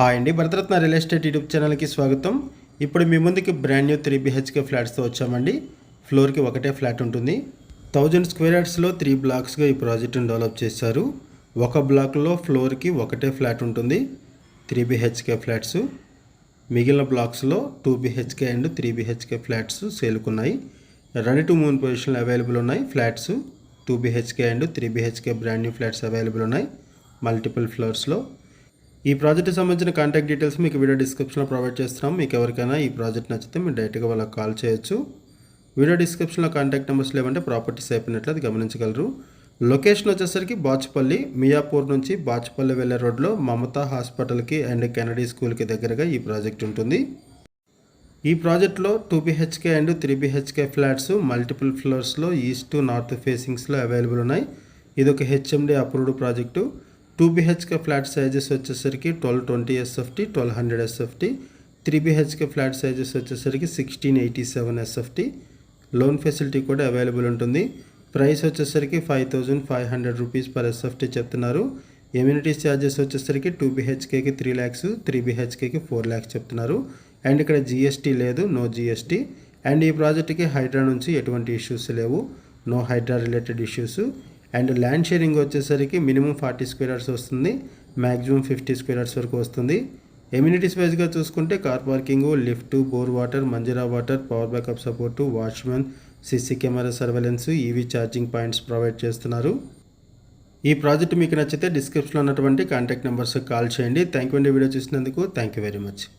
Hi అండి. Bharat Ratna real estate YouTube ఛానల్కి స్వాగతం. ఇప్పుడు మీ ముందుకి బ్రాండ్ న్యూ త్రీ బిహెచ్కే ఫ్లాట్స్తో వచ్చామండి. ఫ్లోర్కి ఒకటే ఫ్లాట్ ఉంటుంది. థౌజండ్ స్క్వేర్ యార్డ్స్లో త్రీ బ్లాక్స్గా ఈ ప్రాజెక్టును డెవలప్ చేశారు. ఒక బ్లాక్లో ఫ్లోర్కి ఒకటే ఫ్లాట్ ఉంటుంది. Three BHK flats. మిగిలిన బ్లాక్స్లో two BHK and three BHK flats సేలుకున్నాయి. రెండు టు మూన్ పొజిషన్లు అవైలబుల్ ఉన్నాయి flats. Two BHK and three BHK brand new flats available ఉన్నాయి. మల్టిపుల్ ఫ్లోర్స్లో. ఈ ప్రాజెక్ట్కి సంబంధించిన కాంటాక్ట్ డీటెయిల్స్ మీకు వీడియో డిస్క్రిప్షన్లో ప్రొవైడ్ చేస్తున్నాం. మీకు ఎవరికైనా ఈ ప్రాజెక్ట్ నచ్చితే మీరు డైరెక్ట్గా వాళ్ళకి కాల్ చేయొచ్చు. వీడియో డిస్క్రిప్షన్లో కాంటాక్ట్ నెంబర్స్ లేవంటే ప్రాపర్టీస్ అయిపోయినట్లు అది గమనించగలరు. లొకేషన్ వచ్చేసరికి బాచుపల్లి మియాపూర్ నుంచి బాచుపల్లి వెళ్ళే రోడ్లో మమతా హాస్పిటల్కి అండ్ కెనడీ స్కూల్కి దగ్గరగా ఈ ప్రాజెక్ట్ ఉంటుంది. ఈ ప్రాజెక్ట్లో two BHK and three BHK flats multiple ఫ్లోర్స్లో east north ఫేసింగ్స్లో అవైలబుల్ ఉన్నాయి. ఇది ఒక HMD approved project two BHK flat sizes వచ్చేసరికి twelve twenty SFT twelve hundred SFT. Three BHK flat sizes వచ్చేసరికి sixteen eighty seven SFT. Loan facility కూడా available ఉంటుంది. Price వచ్చేసరికి five thousand five hundred rupees per SFT చెప్తున్నారు. Amenities charges వచ్చేసరికి two బిహెచ్కేకి three lakhs three బిహెచ్కేకి four lakhs చెప్తున్నారు. And ఇక్కడ జిఎస్టీ లేదు నో జిఎస్టీ అండ్ ఈ ప్రాజెక్ట్కి హైడ్రా నుంచి ఎటువంటి ఇష్యూస్ లేవు. No Hydra related issues. And land sharing వచ్చేసరికి మినిమం ఫార్టీ స్క్వేర్ వస్తుంది మ్యాక్సిమం ఫిఫ్టీ స్క్వేర్ వరకు వస్తుంది. ఎమ్యూనిటీస్ వైజ్గా చూసుకుంటే car parking lift bore water Manjira water power backup support watchman CC camera surveillance EV charging points provide చేస్తున్నారు. ఈ project మీకు నచ్చితే డిస్క్రిప్షన్లో ఉన్నటువంటి కాంటాక్ట్ నెంబర్స్ కాల్ చేయండి. థ్యాంక్ యూ అండి. వీడియో చూసినందుకు థ్యాంక్ యూ వెరీ మచ్.